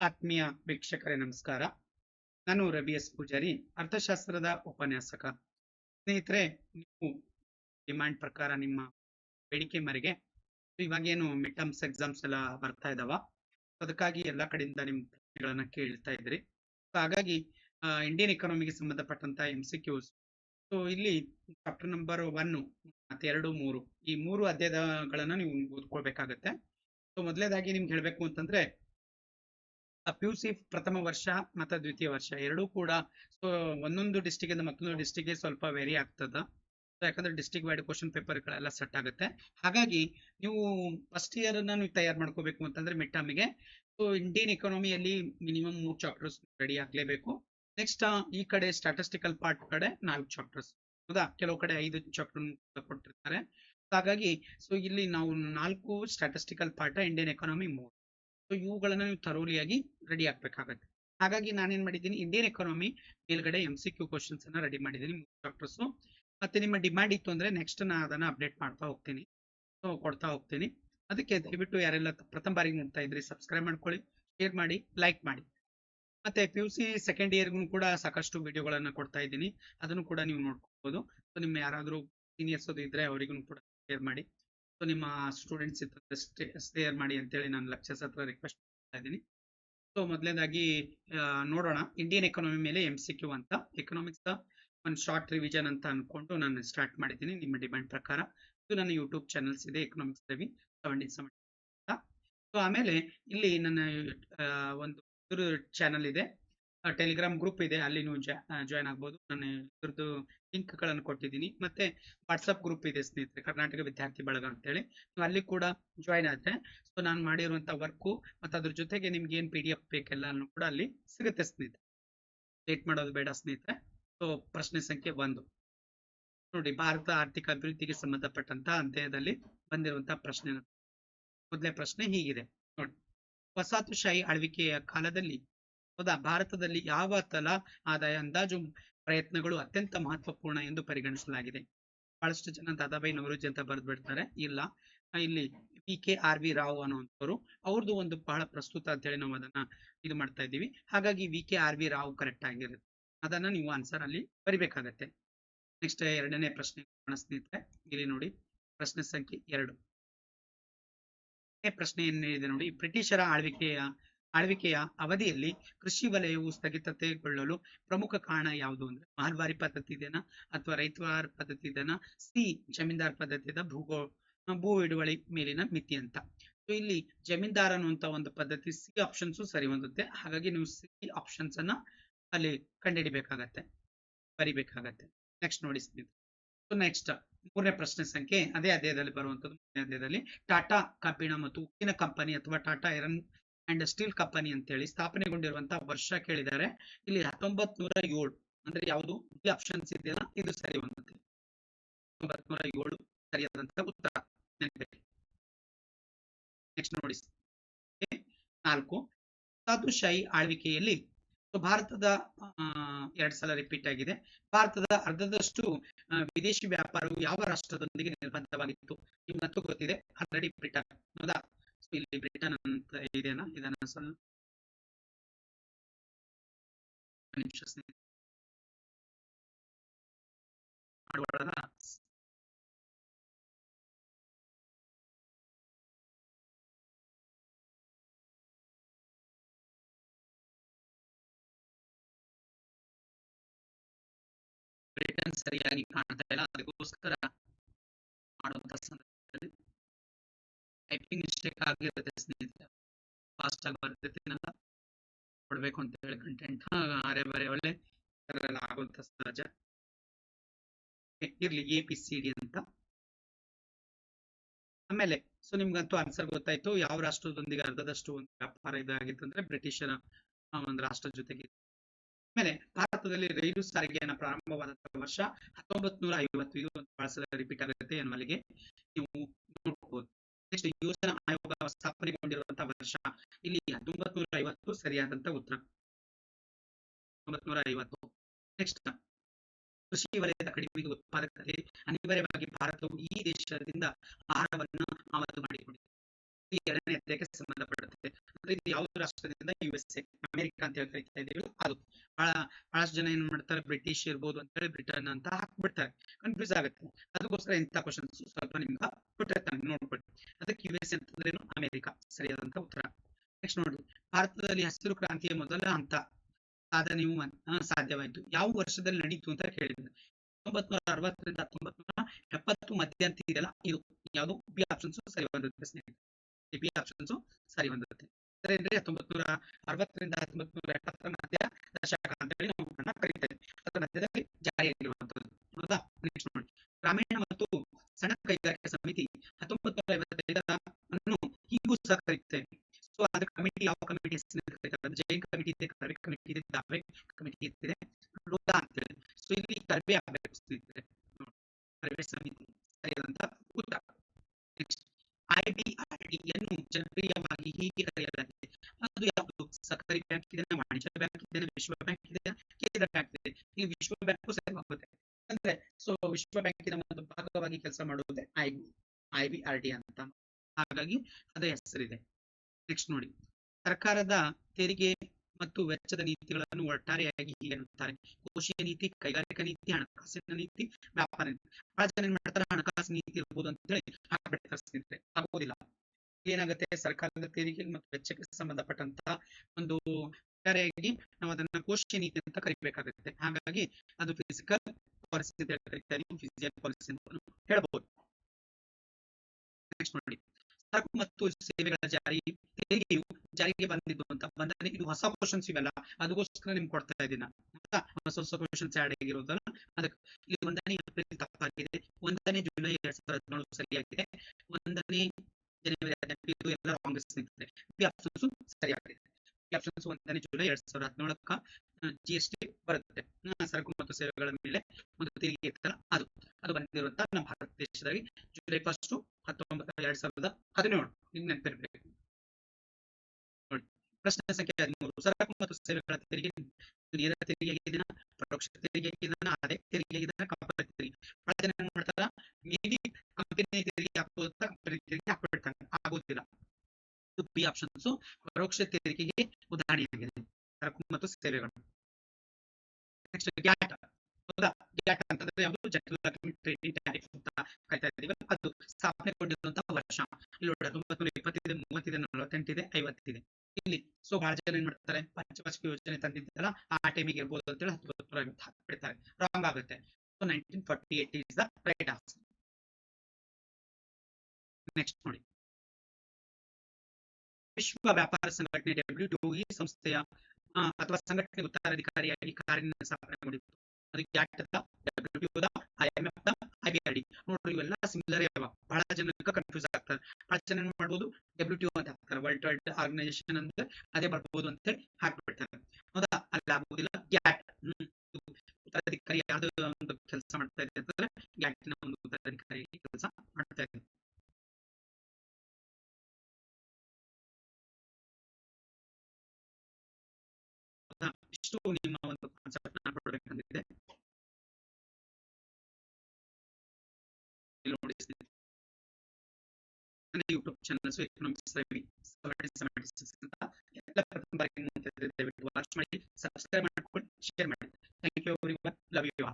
ಆತ್ಮೀಯ ವೀಕ್ಷಕರೇ, ನಮಸ್ಕಾರ. ನಾನು ರವಿ ಎಸ್. ಪೂಜಾರಿ, ಅರ್ಥಶಾಸ್ತ್ರದ ಉಪನ್ಯಾಸಕ. ಸ್ನೇಹಿತರೆ, ನೀವು ಡಿಮ್ಯಾಂಡ್ ಪ್ರಕಾರ ನಿಮ್ಮ ಬೇಡಿಕೆ ಮೇರೆಗೆ ಇವಾಗೇನು ಮಿಡ್ ಟರ್ಮ್ಸ್ ಎಕ್ಸಾಮ್ಸ್ ಎಲ್ಲ ಬರ್ತಾ ಇದಾವ. ಅದಕ್ಕಾಗಿ ಎಲ್ಲ ಕಡೆಯಿಂದ ನಿಮ್ಮ ಪ್ರಶ್ನೆಗಳನ್ನ ಕೇಳ್ತಾ ಇದ್ರಿ. ಹಾಗಾಗಿ ಇಂಡಿಯನ್ ಎಕಾನಮಿಗೆ ಸಂಬಂಧಪಟ್ಟಂತ ಎಂ ಸಿ ಕ್ಯೂಸ್ ಸೊ ಇಲ್ಲಿ ಚಾಪ್ಟರ್ ನಂಬರ್ ಒನ್ ಮತ್ತೆ ಎರಡು ಮೂರು ಈ ಮೂರು ಅಧ್ಯಾಯಗಳನ್ನ ನೀವು ಓದ್ಕೊಳ್ಬೇಕಾಗತ್ತೆ. ಸೊ ಮೊದಲೇದಾಗಿ ನಿಮ್ಗೆ ಹೇಳಬೇಕು ಅಂತಂದ್ರೆ ಪಿ ಯು ಸಿ ಪ್ರಥಮ ವರ್ಷ ಮತ್ತು ದ್ವಿತೀಯ ವರ್ಷ ಎರಡೂ ಕೂಡ ಸೊ ಒಂದೊಂದು ಡಿಸ್ಟಿಕ್ ಇಂದ ಮತ್ತೊಂದು ಡಿಸ್ಟಿಕ್ಗೆ ಸ್ವಲ್ಪ ವೇರಿ ಆಗ್ತದ. ಸೊ ಯಾಕಂದ್ರೆ ಡಿಸ್ಟಿಕ್ ವೈಡ್ ಕ್ವಶನ್ ಪೇಪರ್ಗಳೆಲ್ಲ ಸೆಟ್ ಆಗುತ್ತೆ. ಹಾಗಾಗಿ ನೀವು ಫಸ್ಟ್ ಇಯರ್ ಅನ್ನ ನೀವು ತಯಾರು ಮಾಡ್ಕೋಬೇಕು ಅಂತಂದ್ರೆ ಮಿಡ್ ಟರ್ಮಿಗೆ ಸೊ ಇಂಡಿಯನ್ ಎಕಾನಮಿಯಲ್ಲಿ ಮಿನಿಮಮ್ ಮೂರು ಚಾಪ್ಟರ್ಸ್ ರೆಡಿ ಆಗ್ಲೇಬೇಕು. ನೆಕ್ಸ್ಟ್ ಈ ಕಡೆ ಸ್ಟಾಟಿಸ್ಟಿಕಲ್ ಪಾರ್ಟ್ ಕಡೆ ನಾಲ್ಕು ಚಾಪ್ಟರ್ಸ್ ಹೌದಾ? ಕೆಲವು ಕಡೆ ಐದು ಚಾಪ್ಟರ್ ಕೊಟ್ಟಿರ್ತಾರೆ. ಹಾಗಾಗಿ ಸೊ ಇಲ್ಲಿ ನಾವು ನಾಲ್ಕು ಸ್ಟಾಟಿಸ್ಟಿಕಲ್ ಪಾರ್ಟ್ ಇಂಡಿಯನ್ ಎಕಾನಮಿ ಮೂರು. ಸೊ ಇವುಗಳನ್ನ ನೀವು ಥರೋಲಿಯಾಗಿ ರೆಡಿ ಆಗ್ಬೇಕಾಗತ್ತೆ. ಹಾಗಾಗಿ ನಾನೇನ್ ಮಾಡಿದ್ದೀನಿ ಇಂಡಿಯನ್ ಎಕಾನಮಿ ಮೇಲ್ಗಡೆ ಎಂ ಸಿ ಕ್ಯೂ ಕ್ವಶನ್ಸ್ ಅನ್ನ ರೆಡಿ ಮಾಡಿದ್ದೀನಿ, ಮೂರು ಮತ್ತೆ ನಿಮ್ಮ ಡಿಮ್ಯಾಂಡ್ ಇತ್ತು ಅಂದ್ರೆ ನೆಕ್ಸ್ಟ್ ನಾ ಅದನ್ನ ಅಪ್ಡೇಟ್ ಮಾಡ್ತಾ ಹೋಗ್ತೀನಿ. ಸೊ ಕೊಡ್ತಾ ಹೋಗ್ತೀನಿ. ಅದಕ್ಕೆ ದಯವಿಟ್ಟು ಯಾರೆಲ್ಲ ಪ್ರಥಮ ಬಾರಿಗೆ ನೋಡ್ತಾ ಇದ್ರಿ ಸಬ್ಸ್ಕ್ರೈಬ್ ಮಾಡ್ಕೊಳ್ಳಿ ಶೇರ್ ಮಾಡಿ ಲೈಕ್ ಮಾಡಿ. ಮತ್ತೆ ಪಿ ಯು ಸಿ ಸೆಕೆಂಡ್ ಇಯರ್ಗೂ ಕೂಡ ಸಾಕಷ್ಟು ವಿಡಿಯೋಗಳನ್ನ ಕೊಡ್ತಾ ಇದ್ದೀನಿ. ಅದನ್ನು ಕೂಡ ನೀವು ನೋಡ್ಕೋಬಹುದು ಸೊ ನಿಮ್ಮ ಯಾರಾದರೂ ಸೀನಿಯರ್ಸ್ ಇದ್ರೆ ಅವರಿಗೂ ಕೂಡ ಶೇರ್ ಮಾಡಿ. ನಿಮ್ಮ ಸ್ಟೂಡೆಂಟ್ಸ್ ಇರ್ತದೆ ಸ್ಟೇರ್ ಮಾಡಿ ಅಂತೇಳಿ ನಾನು ಲೆಕ್ಚರ್ಸ್ ಹತ್ರ ರಿಕ್ವೆಸ್ಟ್ ಮಾಡ್ತಾ ಇದ್ದೀನಿ. ಸೊ ಮೊದಲನೇದಾಗಿ ನೋಡೋಣ. ಇಂಡಿಯನ್ ಎಕನಾಮಿ ಮೇಲೆ ಎಂ ಸಿ ಕ್ಯೂ ಅಂತ ಎಕನಾಮಿಕ್ಸ್ ಒಂದು ಶಾರ್ಟ್ ರಿವಿಷನ್ ಅಂತ ಅನ್ಕೊಂಡು ನಾನು ಸ್ಟಾರ್ಟ್ ಮಾಡಿದ್ದೀನಿ ನಿಮ್ಮ ಡಿಮ್ಯಾಂಡ್ ಪ್ರಕಾರ. ಇದು ನನ್ನ ಯೂಟ್ಯೂಬ್ ಚಾನಲ್ಸ್ ಇದೆ economics Ravi seventeen seventy so ಆಮೇಲೆ ಇಲ್ಲಿ ನನ್ನ ಒಂದು ಚಾನಲ್ ಇದೆ. ಟೆಲಿಗ್ರಾಮ್ ಗ್ರೂಪ್ ಇದೆ, ಅಲ್ಲಿ ನೀವು ಜಾಯ್ನ್ ಆಗ್ಬೋದು. ನಾನು ಇದ್ರದ್ದು ಲಿಂಕ್ಗಳನ್ನು ಕೊಟ್ಟಿದ್ದೀನಿ. ಮತ್ತೆ ವಾಟ್ಸಪ್ ಗ್ರೂಪ್ ಇದೆ ಸ್ನೇಹಿತರೆ, ಕರ್ನಾಟಕ ವಿದ್ಯಾರ್ಥಿ ಬಳಗ ಅಂತೇಳಿ. ನೀವು ಅಲ್ಲಿ ಕೂಡ ಜಾಯ್ನ್ ಆದ್ರೆ ಸೊ ನಾನು ಮಾಡಿರುವಂತ ವರ್ಕು ಮತ್ತೆ ಅದ್ರ ಜೊತೆಗೆ ನಿಮ್ಗೆ ಏನ್ ಪಿ ಡಿ ಎಫ್ ಬೇಕೆಲ್ಲ ಕೂಡ ಅಲ್ಲಿ ಸಿಗುತ್ತೆ ಸ್ನೇಹಿತರೆ. ಲೇಟ್ ಮಾಡೋದು ಬೇಡ ಸ್ನೇಹಿತರೆ. ಸೊ ಪ್ರಶ್ನೆ ಸಂಖ್ಯೆ ಒಂದು. ನೋಡಿ ಭಾರತ ಆರ್ಥಿಕ ಅಭಿವೃದ್ಧಿಗೆ ಸಂಬಂಧಪಟ್ಟಂತ ಅಧ್ಯಾಯದಲ್ಲಿ ಬಂದಿರುವಂತಹ ಪ್ರಶ್ನೆ. ಮೊದಲೇ ಪ್ರಶ್ನೆ ಹೀಗಿದೆ. ನೋಡಿ, ವಸಾಹತುಶಾಹಿ ಆಳ್ವಿಕೆಯ ಕಾಲದಲ್ಲಿ ಹೌದಾ ಭಾರತದಲ್ಲಿ ಯಾವ ತಲಾ ಆದಾಯ, ಅಂದಾಜು ಪ್ರಯತ್ನಗಳು ಅತ್ಯಂತ ಮಹತ್ವಪೂರ್ಣ ಎಂದು ಪರಿಗಣಿಸಲಾಗಿದೆ. ಬಹಳಷ್ಟು ಜನ ದಾದಾಬಾಯಿ ನವರೋಜಿ ಅಂತ ಬರೆದು ಬಿಡ್ತಾರೆ ಇಲ್ಲ. ಇಲ್ಲಿ P K R V Rao ಅನ್ನುವಂಥವ್ರು ಅವ್ರದ್ದು ಒಂದು ಬಹಳ ಪ್ರಸ್ತುತ ಅಂತ ಹೇಳಿ ನಾವು ಅದನ್ನ ಇದು ಮಾಡ್ತಾ ಇದ್ದೀವಿ. ಹಾಗಾಗಿ V K R V Rao correct ಆಗಿರುತ್ತೆ. ಅದನ್ನ ನೀವು ಆನ್ಸರ್ ಅಲ್ಲಿ ಬರಿಬೇಕಾಗತ್ತೆ. ನೆಕ್ಸ್ಟ್ ಎರಡನೇ ಪ್ರಶ್ನೆ ಸ್ನೇಹಿತರೆ, ಇಲ್ಲಿ ನೋಡಿ. ಪ್ರಶ್ನೆ ಸಂಖ್ಯೆ ಎರಡು. ಪ್ರಶ್ನೆ ಏನಿದೆ ನೋಡಿ. ಬ್ರಿಟಿಷರ ಆಳ್ವಿಕೆಯ ಆಳ್ವಿಕೆಯ ಅವಧಿಯಲ್ಲಿ ಕೃಷಿ ವಲಯವು ಸ್ಥಗಿತತೆಗೊಳ್ಳಲು ಪ್ರಮುಖ ಕಾರಣ ಯಾವುದು ಅಂದ್ರೆ ಮಹಲ್ವಾರಿ ಪದ್ಧತಿ ಇದೆನಾ ಅಥವಾ ರೈತವಾರ ಪದ್ಧತಿ ಇದೆನಾ? ಸಿ, ಜಮೀನ್ದಾರ್ ಪದ್ಧತಿ ಇದೆ ಭೂಗೋ, ಭೂ ಹಿಡುವಳಿ ಮೇಲಿನ ಮಿತಿ ಅಂತ. ಸೊ ಇಲ್ಲಿ ಜಮೀನ್ದಾರ್ ಅನ್ನುವಂತ ಒಂದು ಪದ್ಧತಿ ಸಿ ಆಪ್ಷನ್ಸ್ ಸರಿ ಹೊಂದುತ್ತೆ. ಹಾಗಾಗಿ ನೀವು ಸಿ ಆಪ್ಷನ್ಸ್ ಅನ್ನ ಅಲ್ಲಿ ಕಂಡುಹಿಡಿಬೇಕಾಗತ್ತೆ, ಬರಿಬೇಕಾಗತ್ತೆ. ನೆಕ್ಸ್ಟ್ ನೋಡಿ ಸೊ ನೆಕ್ಸ್ಟ್ ಮೂರನೇ ಪ್ರಶ್ನೆ ಸಂಖ್ಯೆ, ಅದೇ ಅಧ್ಯಾಯದಲ್ಲಿ ಬರುವಂತದ್ದು ಮೂರನೇ ಅಧ್ಯಾಯದಲ್ಲಿ ಟಾಟಾ, ಕಬ್ಬಿಣ ಮತ್ತು ಉಕ್ಕಿನ ಕಂಪನಿ ಅಥವಾ Tata iron and steel company ಅಂತೇಳಿ ಸ್ಥಾಪನೆಗೊಂಡಿರುವಂತಹ ವರ್ಷ ಕೇಳಿದ್ದಾರೆ ಇಲ್ಲಿ ಹತ್ತೊಂಬತ್ ನೂರ ಏಳು ಅಂದ್ರೆ ಯಾವುದು? ಆಪ್ಷನ್ಸ್ ಇದೆಯಲ್ಲ, ಇದು ಸರಿ ಬಂದಿದೆ ಹತ್ತೊಂಬತ್ ನೂರ ಏಳು ಸರಿಯಾದಂತಹ ಉತ್ತರ ನೆನಪಿಡಿ ನೆಕ್ಸ್ಟ್ ನೋಡಿ. ನಾಲ್ಕು. ಸಾಧುಶಾಹಿ ಆಳ್ವಿಕೆಯಲ್ಲಿ ಭಾರತದ ಎರಡ್ ಸಲ ರಿಪೀಟ್ ಆಗಿದೆ. ಭಾರತದ ಅರ್ಧದಷ್ಟು ವಿದೇಶಿ ವ್ಯಾಪಾರವು ಯಾವ ರಾಷ್ಟ್ರದೊಂದಿಗೆ ನಿರ್ಬಂಧವಾಗಿತ್ತು? ನಿಮ್ಗಂತೂ ಗೊತ್ತಿದೆ. ಆಲ್ರೆಡಿ ಬ್ರಿಟನ್ ಹೌದಾ? ಇಲ್ಲಿ ಬ್ರಿಟನ್ ಅಂತ ಇದೆನಾ ಇದನ್ನ ಸ್ವಲ್ಪ ಒಂದ್ ನಿಮಿಷ ಸ್ನೇಹಿತರೆ. ಮಾಡ್ಬೋದಲ್ಲ? ಬ್ರಿಟನ್ ಸರಿಯಾಗಿ ಕಾಣ್ತಾ ಇಲ್ಲ, ಅದಕ್ಕೋಸ್ಕರ ಮಾಡುವಂತ ಸಂದರ್ಭದಲ್ಲಿ ಟೈಪಿಂಗ್ ಮಿಸ್ಟೇಕ್ ಆಗಿರುತ್ತೆ ಸ್ನೇಹಿತರೆ ಫಾಸ್ಟ್ ಆಗಿ ಬರ್ತಿರ್ತೀನಲ್ಲ ಕೊಡ್ಬೇಕು ಅಂತ ಹೇಳಿ ಕಂಟೆಂಟ್ ಅರೆ ಬರೆ ಒಳ್ಳೆ ಆಗುವಂತ ಸಹಜ. ಇರ್ಲಿ ಎ ಪಿ ಸಿ ಡಿ ಅಂತ. ಆಮೇಲೆ ಸೊ ನಿಮ್ಗಂತೂ ಆನ್ಸರ್ ಗೊತ್ತಾಯ್ತು ಯಾವ ರಾಷ್ಟ್ರದೊಂದಿಗೆ ಅರ್ಧದಷ್ಟು ಒಂದು ವ್ಯಾಪಾರ ಇದಾಗಿತ್ತಂದ್ರೆ ಬ್ರಿಟಿಷರ ಆ, ಒಂದು ರಾಷ್ಟ್ರ ಜೊತೆಗೆ. ಆಮೇಲೆ ಭಾರತದಲ್ಲಿ ರೈಲು ಸಾರಿಗೆಯನ್ನ ಪ್ರಾರಂಭವಾದಂತಹ ವರ್ಷ ಹತ್ತೊಂಬತ್ ನೂರ ಐವತ್ತು ಇದು ರಿಪೀಟ್ ಆಗುತ್ತೆ ಅನ್ನುವಲ್ಲಿಗೆ ನೀವು ನೋಡ್ಕೋಬಹುದು ನೆಕ್ಸ್ಟ್ ಯೋಜನಾ ಆಯೋಗ ಸ್ಥಾಪನೆಗೊಂಡಿರುವಂತಹ ವರ್ಷ. ಇಲ್ಲಿ ಹತ್ತೊಂಬತ್ ನೂರ ಐವತ್ತು ಸರಿಯಾದಂತ ಉತ್ತರ. ಐವತ್ತು ನೆಕ್ಸ್ಟ್ ಕೃಷಿ ವಲಯದ ಕಡಿಮೆ ಉತ್ಪಾದಕತೆ. ಅನಿವಾರ್ಯವಾಗಿ ಭಾರತವು ಈ ದೇಶದಿಂದ ಆಹಾರವನ್ನು ಆಮದು ಮಾಡಿಕೊಂಡಿದೆ. ಎರಡನೇ ಅಧ್ಯಾಯಕ್ಕೆ ಸಂಬಂಧಪಡುತ್ತದೆ ಇದು ಯಾವ ರಾಷ್ಟ್ರದಿಂದ ಯು ಎಸ್ ಎ ಅಮೆರಿಕ ಅಂತ ಹೇಳಿ ಕರಿತಾ ಇದೀವಿ ಅದು ಬಹಳ ಬಹಳಷ್ಟು ಜನ ಏನ್ ಮಾಡ್ತಾರೆ ಬ್ರಿಟಿಷ್ ಇರ್ಬೋದು ಅಂತ ಹೇಳಿ ಬ್ರಿಟನ್ ಅಂತ ಹಾಕ್ಬಿಡ್ತಾರೆ. ಕನ್ಫ್ಯೂಸ್ ಆಗುತ್ತೆ. ಅದಕ್ಕೋಸ್ಕರ ಇಂಥ ಕ್ವಶನ್ಸ್ ಸ್ವಲ್ಪ ನಿಮ್ಗೆ ಕೊಟ್ಟಿರ್ತಾನೆ ನೋಡ್ಕೊಳ್ಳಿ. ಅದಕ್ಕೆ ಯು ಎಸ್ ಅಂತಂದ್ರೆ ಏನು ಅಮೆರಿಕ? ಸರಿಯಾದಂತ ಉತ್ತರ. ನೆಕ್ಸ್ಟ್ ನೋಡಿ ಭಾರತದಲ್ಲಿ ಹಸಿರು ಕ್ರಾಂತಿಯ ಮೊದಲ ಹಂತ. ಸಾಧನೆಯು ಆ, ಸಾಧ್ಯವಾಯಿತು. ಯಾವ ವರ್ಷದಲ್ಲಿ ನಡೀತು ಅಂತ ಕೇಳಿದ್ರೆ ಹತ್ತೊಂಬತ್ ನೂರ ಅರವತ್ತರಿಂದ ಹತ್ತೊಂಬತ್ ನೂರ ಎಪ್ಪತ್ತು ಮಧ್ಯ ಇದೆಯಲ್ಲ ಇದು ಯಾವುದು ಬಿ ಆಪ್ಷನ್ಸ್ ಸರಿ ಬಂದಿರುತ್ತೆ ಸ್ನೇಹಿತರೆ. ಬಿ ಆಪ್ಷನ್ಸ್ ಸರಿ ಬಂದಿರುತ್ತೆ. ಅಂದ್ರೆ ಹತ್ತೊಂಬತ್ ನೂರ ಅರವತ್ತರಿಂದ ಹತ್ತೊಂಬತ್ ನೂರ ಎಪ್ಪತ್ತರ ಮಧ್ಯ ದಶಕ ಅಂತ ಹೇಳಿ ನಾವು ಅದನ್ನ ಕರೀತೇವೆ ಅದರ ಮಧ್ಯದಲ್ಲಿ ಜಾರಿಯಾಗಿರುವಂತದ್ದು ಹೌದಾ ನೋಡಿ. ಗ್ರಾಮೀಣ ಮತ್ತು ಸಣ್ಣ ಕೈಗಾರಿಕಾ ಸಮಿತಿ ಹತ್ತೊಂಬತ್ ನೂರ ಐವತ್ತೈದರ ಅನ್ನು ಹೀಗೂ ಸಹ ಕರೀತೇವೆ ಸೊ ಅದ್ರ ಕಮಿಟಿ ಯಾವ ಕಮಿಟಿ ಜೈನ್ ಕಮಿಟಿ ಇದೆ ಕರ್ವೆ ಕಮಿಟಿ ಇದೆ ದಾವೆ ಕಮಿಟಿ ಇದೆ. ಲೋಧ ಅಂತೇಳಿ. ಸೊ ಇಲ್ಲಿ ಕರ್ವೆ ನೋಡಿ, ಕರ್ವೆ ಸಮಿತಿ ಸರಿಯಾದಂತ ಉತ್ತರ. ನೆಕ್ಸ್ಟ್ ಐಬಿಆರ್ಡಿಯನ್ನು ಜನಪ್ರಿಯವಾಗಿ ಹೀಗೆ ಕರೆಯಲಾಗಿದೆ ಅದು ಯಾವುದು ಸಹಕಾರಿ ಬ್ಯಾಂಕ್ ಇದೆ ವಾಣಿಜ್ಯ ಬ್ಯಾಂಕ್ ಇದೆ ವಿಶ್ವ ಬ್ಯಾಂಕ್ ಇದೆ ಕೇಂದ್ರ ಬ್ಯಾಂಕ್ ಇದೆ ಈ ವಿಶ್ವ ಬ್ಯಾಂಕ್ ಸರಿಯಾಗುತ್ತೆ ಅಂದ್ರೆ ಸೊ ವಿಶ್ವ ಬ್ಯಾಂಕಿನ ಒಂದು ಭಾಗವಾಗಿ ಕೆಲಸ ಮಾಡುವುದೇ ಐ ಡಿ ಅಂತ. ಹಾಗಾಗಿ ಅದೇ ಹೆಸರಿದೆ. ನೆಕ್ಸ್ಟ್ ನೋಡಿ. ಸರ್ಕಾರದ ತೆರಿಗೆ ಮತ್ತು ವೆಚ್ಚದ ನೀತಿಗಳನ್ನು ಒಟ್ಟಾರೆಯಾಗಿ ಹೀಗೆ ಅನ್ನುತ್ತಾರೆ ಕೋಶೀಯ ನೀತಿ, ಕೈಗಾರಿಕಾ ನೀತಿ, ಹಣಕಾಸಿನ ನೀತಿ, ವ್ಯಾಪಾರ ನೀತಿ. ಏನ್ ಮಾಡ್ತಾರೆ? ಹಣಕಾಸು ನೀತಿ ಇರ್ಬೋದು ಅಂತ ಹೇಳಿ ಹಾಕ್ಬಿಡ್ತಾರೆ ಸ್ನೇಹಿತರೆ ಆಗೋದಿಲ್ಲ. ಏನಾಗುತ್ತೆ? ಸರ್ಕಾರದ ತೆರಿಗೆ ಮತ್ತು ವೆಚ್ಚಕ್ಕೆ ಸಂಬಂಧಪಟ್ಟಂತಹ ಒಂದು ಒಟ್ಟಾರೆಯಾಗಿ ನಾವು ಅದನ್ನ ಕೋಶೀಯ ನೀತಿ ಅಂತ ಕರಿಬೇಕಾಗುತ್ತೆ. ಹಾಗಾಗಿ ಅದು ಫಿಸಿಕಲ್ ಪಾಲಿಸಿ ಅಂತ ಹೇಳಿ ಕರೀತಾರೆ ಹೇಳಬಹುದು ನೋಡಿ. ಸರಕು ಮತ್ತು ಸೇವೆಗಳ ಜಾರಿ ತೆರಿಗೆಯು ಜಾರಿಗೆ ಬಂದಿದ್ದು ಅಂತ ಬಂದರೆ ಇದು ಹೊಸ ಕ್ವಶನ್ಸ್ ಇವೆಲ್ಲ. ಅದಕ್ಕೋಸ್ಕರ ನಿಮ್ಗೆ ಕೊಡ್ತಾ ಇದ್ದೀನಿ? ಹೊಸ ಹೊಸ ಕ್ವಶನ್ಸ್ ಆಡ್ ಆಗಿರೋದಲ್ಲ, ಅದಕ್ಕೆ ಇಲ್ಲಿ ಒಂದನೇ ಏಪ್ರಿಲ್ ತಪ್ಪಾಗಿದೆ. ಒಂದನೇ ಜುಲೈ ಎರಡ್ ಸಾವಿರದ ಹದಿನೇಳು ಸರಿಯಾಗಿದೆ. ಒಂದನೇ ಜನವರಿ ಹದಿನೆಂಟು ಎಲ್ಲ ರಾಂಗ್ ಆಪ್ಷನ್ಸ್ ಸರಿಯಾಗಿದೆ. ಒಂದನೇ ಜುಲೈ ಎರಡ್ ಸಾವಿರದ ಹದಿನೇಳಕ್ಕ ಜಿ ಎಸ್ ಟಿ ಬರುತ್ತೆ. ಸರಕು ಮತ್ತು ಸೇವೆಗಳ ಮೇಲೆ ಒಂದು ತೆರಿಗೆ ಇರ್ತಲ್ಲ ಅದು. ಅದು ಬಂದಿರುವಂತ ನಮ್ಮ ಭಾರತ ದೇಶದಲ್ಲಿ ಜುಲೈ ಫಸ್ಟ್ ಹತ್ತೊಂಬತ್ತು ಎರಡ್ ಸಾವಿರದ ಹದಿನೇಳು. ನಿಮ್ಗೆ ನೆನಪಿರ್ಬೇಕು. ನೋಡಿ, ಪ್ರಶ್ನೆ ಸಂಖ್ಯೆ ಹದಿಮೂರು. ಸರಕು ಮತ್ತು ಸೇವೆಗಳ ತೆರಿಗೆ. ನೇರ ತೆರಿಗೆ ಆಗಿದೆನ ಪರೋಕ್ಷ ತೆರಿಗೆ ಆಗಿದೆನ ಅದೇ ತೆರಿಗೆ ಆಗಿದೆನ ಕಂಪನಿ ತೆರಿಗೆ. ಬಹಳ ಜನ ಏನ್ ಮಾಡ್ತಾರ? ಮೇಬಿ ಕಂಪನಿ ತೆರಿಗೆ ಹಾಕ್ಬೋದು ಅಂತ ಕಂಪನಿ ತೆರಿಗೆ ಹಾಕ್ಬಿಡ್ತಾರೆ ಆಗೋದಿಲ್ಲ. ಬಿ ಆಪ್ಷನ್ಸ್ ಪರೋಕ್ಷ ತೆರಿಗೆಗೆ ಉದಾಹರಣೆಯಾಗಿದೆ. ಸರಕು ಮತ್ತು ಸೇವೆಗಳು. ನೆಕ್ಸ್ಟ್ ಗ್ಯಾಟ್. ಗ್ಯಾಟ್ ಅಂತಂದ್ರೆ ಯಾವುದು? ಜನರಲ್ ಅಡ್ಮಿನಿಸ್ಟ್ರೇಟಿವ್ ಟ್ಯಾರಿಫ್ ಅಂತ ಕರಿತಾ ಇದೀವಿ ಅದು ಸ್ಥಾಪನೆಗೊಂಡಿರುವಂತಹ ವರ್ಷ. ಇಲ್ಲಿ ನೋಡಿ ಹತ್ತೊಂಬತ್ತು ಇಪ್ಪತ್ತಿದೆ, ಮೂವತ್ತಿದೆ, ನಲವತ್ತೆಂಟಿದೆ, ಐವತ್ತಿದೆ. ಇಲ್ಲಿ ಸೊ ಬಹಳ ಜನ ಏನ್ ಮಾಡ್ತಾರೆ? ಪಂಚವಾರ್ಷಿಕ ಯೋಜನೆ ತಂದಿದ್ದಲ್ಲ, ಆ ಟೈಮಿಗೆ ಇರ್ಬೋದು ಅಂತೇಳಿ ಹತ್ತೊಂಬತ್ತು ನೂರ ಐವತ್ತು ರಾಂಗ್ ಆಗುತ್ತೆ so nineteen forty eight is the right answer next ನೋಡಿ. ವಿಶ್ವ ವ್ಯಾಪಾರ ಸಂಘಟನೆ ಡಬ್ಲ್ಯೂ ಈ ಸಂಸ್ಥೆಯ ಅಥವಾ ಸಂಘಟನೆ ಉತ್ತರಾಧಿಕಾರಿಯಾಗಿ ಕಾರ್ಯನಿರ್ವಹಿಸಲಾಗಿದೆ ಮಾಡಿತ್ತು ಅದಕ್ಕೆ ಯಾಕೆ W the IMF the IBRD ನೋಡ್ರಿ, ಇವೆಲ್ಲ ಸಿಮಿಲರ್ ಬಹಳ ಜನಕ್ಕೆ ಕನ್ಫ್ಯೂಸ್ ಆಗ್ತಾರೆ ಬಹಳ ಜನ ಏನ್ ಮಾಡ್ಬೋದು ಡಬ್ಲ್ಯೂ ಟಿ ಅಂತ ಹಾಕ್ತಾರೆ. ವರ್ಲ್ಡ್ ಟ್ರೇಡ್ ಆರ್ಗನೈಸೇಷನ್ ಅಂದ್ರೆ ಅದೇ ಬರ್ಬೋದು ಅಂತ ಹೇಳಿ ಹಾಕ್ಬಿಡ್ತಾರೆ. ಹೌದಾ? ಅಲ್ಲಿ ಆಗುವುದಿಲ್ಲ ಗ್ಯಾಟ್ ಉತ್ತರಾಧಿಕಾರಿ ಯಾವ್ದು ಒಂದು ಕೆಲಸ ಮಾಡ್ತಾ ಇದೆ ಅಂತಂದ್ರೆ ಗ್ಯಾಟ್ನ ಒಂದು ಇಷ್ಟು ನಿಮ್ಮ ಒಂದು ಕಾನ್ಸೆಪ್ಟ್ನ ಕೊಡ್ಬೇಕಂತಿದೆ. ನನ್ನ YouTube channels economics Ravi seventy ಅಂತ ಎಲ್ಲ ಪ್ರಥಮ ಬಾರಿಗೆ ದಯವಿಟ್ಟು ವಾಚ್ ಮಾಡಿ ಸಬ್ಸ್ಕ್ರೈಬ್ ಮಾಡ್ಕೊಂಡು ಶೇರ್ ಮಾಡಿ. Thank you love you